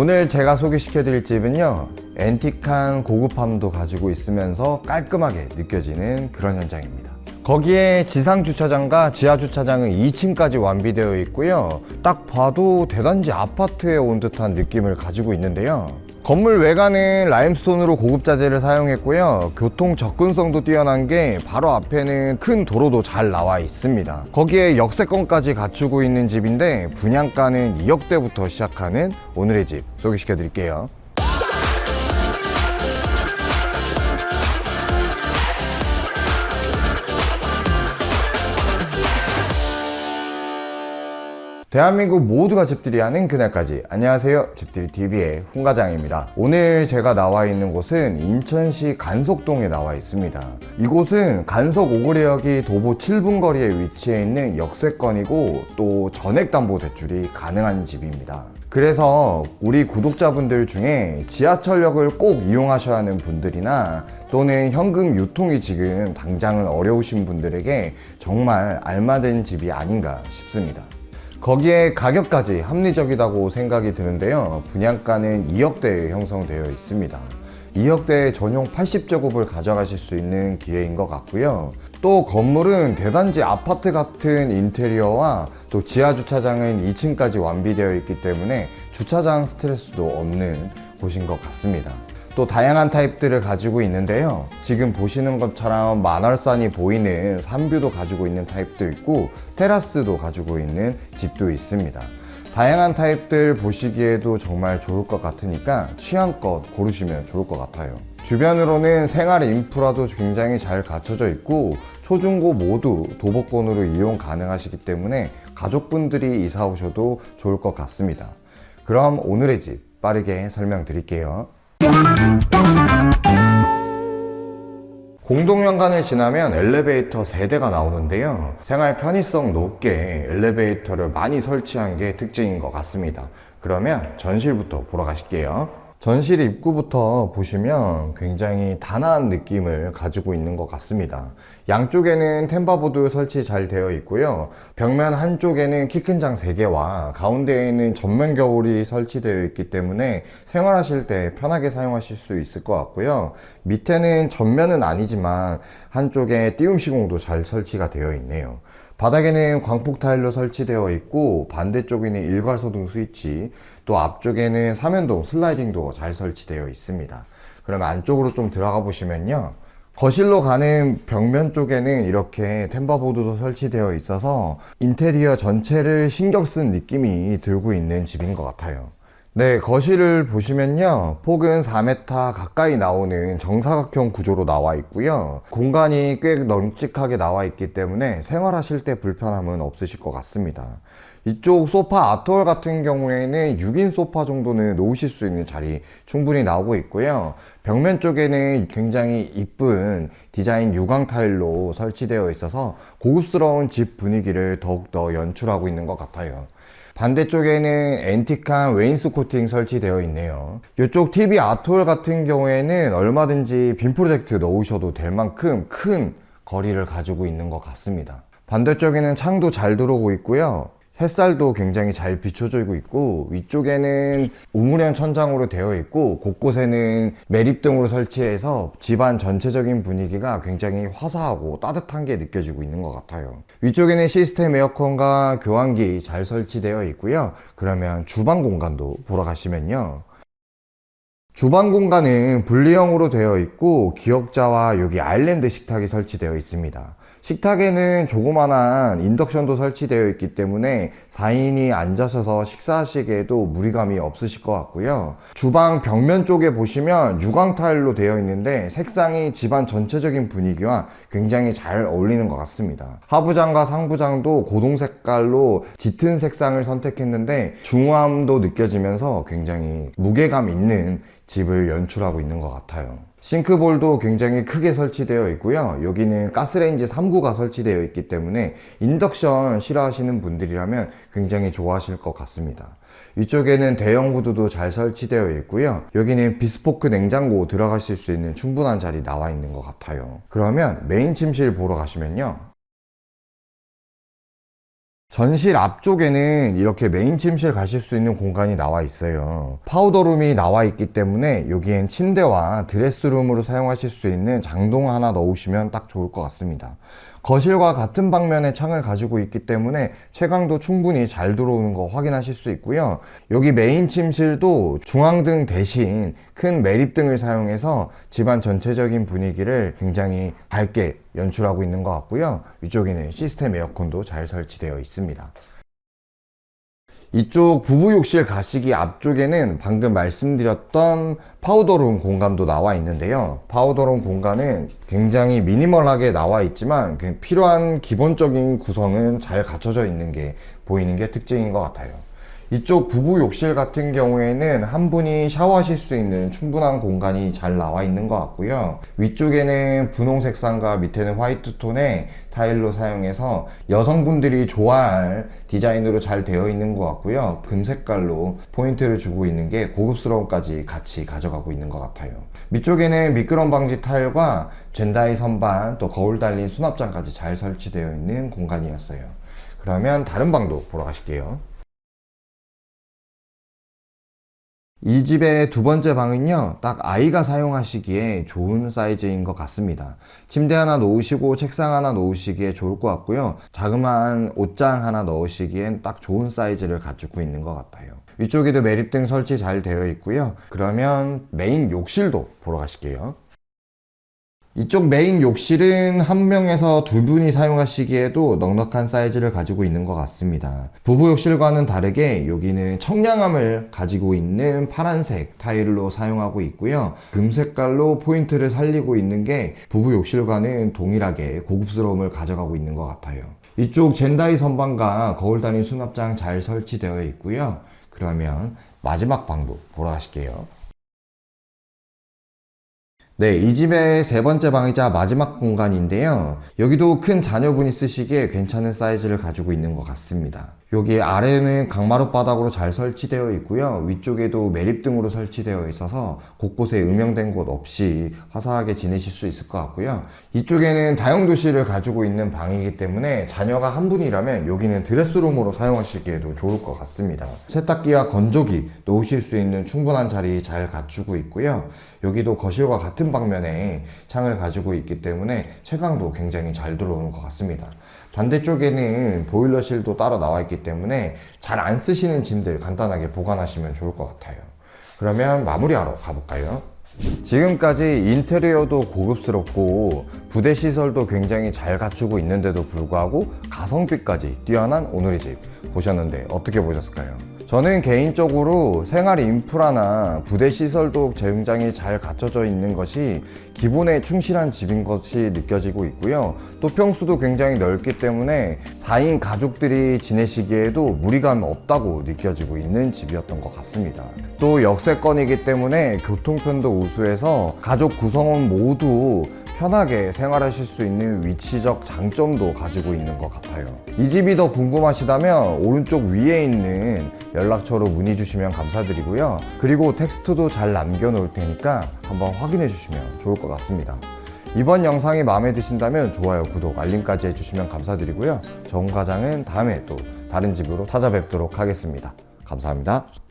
오늘 제가 소개시켜 드릴 집은요 앤틱한 고급함도 가지고 있으면서 깔끔하게 느껴지는 그런 현장입니다. 거기에 지상 주차장과 지하 주차장은 2층까지 완비되어 있고요. 딱 봐도 대단지 아파트에 온 듯한 느낌을 가지고 있는데요 건물 외관은 라임스톤으로 고급 자재를 사용했고요. 교통 접근성도 뛰어난 게 바로 앞에는 큰 도로도 잘 나와 있습니다. 거기에 역세권까지 갖추고 있는 집인데 분양가는 2억대부터 시작하는 오늘의 집 소개시켜 드릴게요. 대한민국 모두가 집들이 하는 그날까지. 안녕하세요. 집들이 TV의 훈과장입니다. 오늘 제가 나와 있는 곳은 인천시 간석동에 나와 있습니다. 이곳은 간석 오거리역이 도보 7분 거리에 위치해 있는 역세권이고 또 전액담보 대출이 가능한 집입니다. 그래서 우리 구독자분들 중에 지하철역을 꼭 이용하셔야 하는 분들이나 또는 현금 유통이 지금 당장은 어려우신 분들에게 정말 알맞은 집이 아닌가 싶습니다 거기에 가격까지 합리적이다고 생각이 드는데요. 분양가는 2억대에 형성되어 있습니다. 2억대 전용 80제곱을 가져가실 수 있는 기회인 것 같고요. 또 건물은 대단지 아파트 같은 인테리어와 또 지하 주차장은 2층까지 완비되어 있기 때문에 주차장 스트레스도 없는 곳인 것 같습니다. 또 다양한 타입들을 가지고 있는데요. 지금 보시는 것처럼 만월산이 보이는 산뷰도 가지고 있는 타입도 있고 테라스도 가지고 있는 집도 있습니다. 다양한 타입들 보시기에도 정말 좋을 것 같으니까 취향껏 고르시면 좋을 것 같아요. 주변으로는 생활 인프라도 굉장히 잘 갖춰져 있고 초중고 모두 도보권으로 이용 가능하시기 때문에 가족분들이 이사 오셔도 좋을 것 같습니다. 그럼 오늘의 집 빠르게 설명드릴게요. 공동연간을 지나면 엘리베이터 세대가 나오는데요. 생활 편의성 높게 엘리베이터를 많이 설치한 게 특징인 것 같습니다. 그러면 전실부터 보러 가실게요. 전실 입구부터 보시면 굉장히 단아한 느낌을 가지고 있는 것 같습니다. 양쪽에는 템바보드 설치 잘 되어 있고요. 벽면 한쪽에는 키 큰 장 3개와 가운데에는 전면 겨울이 설치되어 있기 때문에 생활하실 때 편하게 사용하실 수 있을 것 같고요. 밑에는 전면은 아니지만 한쪽에 띄움 시공도 잘 설치가 되어 있네요. 바닥에는 광폭 타일로 설치되어 있고 반대쪽에는 일괄소등 스위치 또 앞쪽에는 사면동 슬라이딩도 잘 설치되어 있습니다. 그럼 안쪽으로 좀 들어가 보시면요. 거실로 가는 벽면 쪽에는 이렇게 템바보드도 설치되어 있어서 인테리어 전체를 신경 쓴 느낌이 들고 있는 집인 것 같아요. 네, 거실을 보시면요. 폭은 4m 가까이 나오는 정사각형 구조로 나와 있고요. 공간이 꽤 널찍하게 나와 있기 때문에 생활하실 때 불편함은 없으실 것 같습니다. 이쪽 소파 아트월 같은 경우에는 6인 소파 정도는 놓으실 수 있는 자리 충분히 나오고 있고요. 벽면 쪽에는 굉장히 이쁜 디자인 유광 타일로 설치되어 있어서 고급스러운 집 분위기를 더욱더 연출하고 있는 것 같아요. 반대쪽에는 앤틱한 웨인스 코팅 설치되어 있네요. 이쪽 TV 아톨 같은 경우에는 얼마든지 빔 프로젝트 넣으셔도 될 만큼 큰 거리를 가지고 있는 것 같습니다. 반대쪽에는 창도 잘 들어오고 있고요. 햇살도 굉장히 잘 비춰지고 있고 위쪽에는 우물형 천장으로 되어 있고 곳곳에는 매립등으로 설치해서 집안 전체적인 분위기가 굉장히 화사하고 따뜻한 게 느껴지고 있는 것 같아요. 위쪽에는 시스템 에어컨과 교환기 잘 설치되어 있고요. 그러면 주방 공간도 보러 가시면요 주방 공간은 분리형으로 되어 있고 기역자와 여기 아일랜드 식탁이 설치되어 있습니다. 식탁에는 조그만한 인덕션도 설치되어 있기 때문에 4인이 앉아셔서 식사하시기에도 무리감이 없으실 것 같고요. 주방 벽면 쪽에 보시면 유광 타일로 되어 있는데 색상이 집안 전체적인 분위기와 굉장히 잘 어울리는 것 같습니다. 하부장과 상부장도 고동 색깔로 짙은 색상을 선택했는데 중후함도 느껴지면서 굉장히 무게감 있는 집을 연출하고 있는 것 같아요. 싱크볼도 굉장히 크게 설치되어 있고요. 여기는 가스레인지 3구가 설치되어 있기 때문에 인덕션 싫어하시는 분들이라면 굉장히 좋아하실 것 같습니다. 위쪽에는 대형 후드도 잘 설치되어 있고요. 여기는 비스포크 냉장고 들어가실 수 있는 충분한 자리 나와 있는 것 같아요. 그러면 메인 침실 보러 가시면요. 전실 앞쪽에는 이렇게 메인 침실 가실 수 있는 공간이 나와 있어요. 파우더룸이 나와 있기 때문에 여기엔 침대와 드레스룸으로 사용하실 수 있는 장동 하나 넣으시면 딱 좋을 것 같습니다. 거실과 같은 방면의 창을 가지고 있기 때문에 채광도 충분히 잘 들어오는 거 확인하실 수 있고요. 여기 메인 침실도 중앙등 대신 큰 매립등을 사용해서 집안 전체적인 분위기를 굉장히 밝게 연출하고 있는 것 같고요. 위쪽에는 시스템 에어컨도 잘 설치되어 있습니다. 이쪽 부부 욕실 가시기 앞쪽에는 방금 말씀드렸던 파우더룸 공간도 나와 있는데요. 파우더룸 공간은 굉장히 미니멀하게 나와 있지만 그 필요한 기본적인 구성은 잘 갖춰져 있는 게 보이는 게 특징인 것 같아요. 이쪽 부부 욕실 같은 경우에는 한 분이 샤워하실 수 있는 충분한 공간이 잘 나와 있는 것 같고요. 위쪽에는 분홍 색상과 밑에는 화이트 톤의 타일로 사용해서 여성분들이 좋아할 디자인으로 잘 되어 있는 것 같고요. 금 색깔로 포인트를 주고 있는 게 고급스러움까지 같이 가져가고 있는 것 같아요. 밑쪽에는 미끄럼 방지 타일과 젠다이 선반 또 거울 달린 수납장까지 잘 설치되어 있는 공간이었어요. 그러면 다른 방도 보러 가실게요. 이 집의 두 번째 방은요, 딱 아이가 사용하시기에 좋은 사이즈인 것 같습니다. 침대 하나 놓으시고 책상 하나 놓으시기에 좋을 것 같고요. 자그마한 옷장 하나 넣으시기엔 딱 좋은 사이즈를 갖추고 있는 것 같아요. 위쪽에도 매립등 설치 잘 되어 있고요. 그러면 메인 욕실도 보러 가실게요. 이쪽 메인 욕실은 한 명에서 두 분이 사용하시기에도 넉넉한 사이즈를 가지고 있는 것 같습니다. 부부 욕실과는 다르게 여기는 청량함을 가지고 있는 파란색 타일로 사용하고 있고요. 금 색깔로 포인트를 살리고 있는 게 부부 욕실과는 동일하게 고급스러움을 가져가고 있는 것 같아요. 이쪽 젠다이 선반과 거울 달린 수납장 잘 설치되어 있고요. 그러면 마지막 방도 보러 가실게요. 네, 이 집의 세 번째 방이자 마지막 공간인데요. 여기도 큰 자녀분이 쓰시기에 괜찮은 사이즈를 가지고 있는 것 같습니다. 여기 아래는 강마루 바닥으로 잘 설치되어 있고요. 위쪽에도 매립등으로 설치되어 있어서 곳곳에 음영된 곳 없이 화사하게 지내실 수 있을 것 같고요. 이쪽에는 다용도실을 가지고 있는 방이기 때문에 자녀가 한 분이라면 여기는 드레스룸으로 사용하시기에도 좋을 것 같습니다. 세탁기와 건조기 놓으실 수 있는 충분한 자리 잘 갖추고 있고요. 여기도 거실과 같은 방면에 창을 가지고 있기 때문에 채광도 굉장히 잘 들어오는 것 같습니다. 반대쪽에는 보일러실도 따로 나와 있기 때문에 잘 안 쓰시는 짐들 간단하게 보관하시면 좋을 것 같아요. 그러면 마무리하러 가볼까요? 지금까지 인테리어도 고급스럽고 부대 시설도 굉장히 잘 갖추고 있는데도 불구하고 가성비까지 뛰어난 오늘의 집 보셨는데 어떻게 보셨을까요? 저는 개인적으로 생활 인프라나 부대 시설도 굉장히 잘 갖춰져 있는 것이 기본에 충실한 집인 것이 느껴지고 있고요. 또 평수도 굉장히 넓기 때문에 4인 가족들이 지내시기에도 무리감 없다고 느껴지고 있는 집이었던 것 같습니다. 또 역세권이기 때문에 교통편도 우수해서 가족 구성원 모두 편하게 생활하실 수 있는 위치적 장점도 가지고 있는 것 같아요. 이 집이 더 궁금하시다면 오른쪽 위에 있는 연락처로 문의 주시면 감사드리고요. 그리고 텍스트도 잘 남겨 놓을 테니까 한번 확인해 주시면 좋을 것 같습니다. 이번 영상이 마음에 드신다면 좋아요, 구독, 알림까지 해주시면 감사드리고요. 정과장은 다음에 또 다른 집으로 찾아뵙도록 하겠습니다. 감사합니다.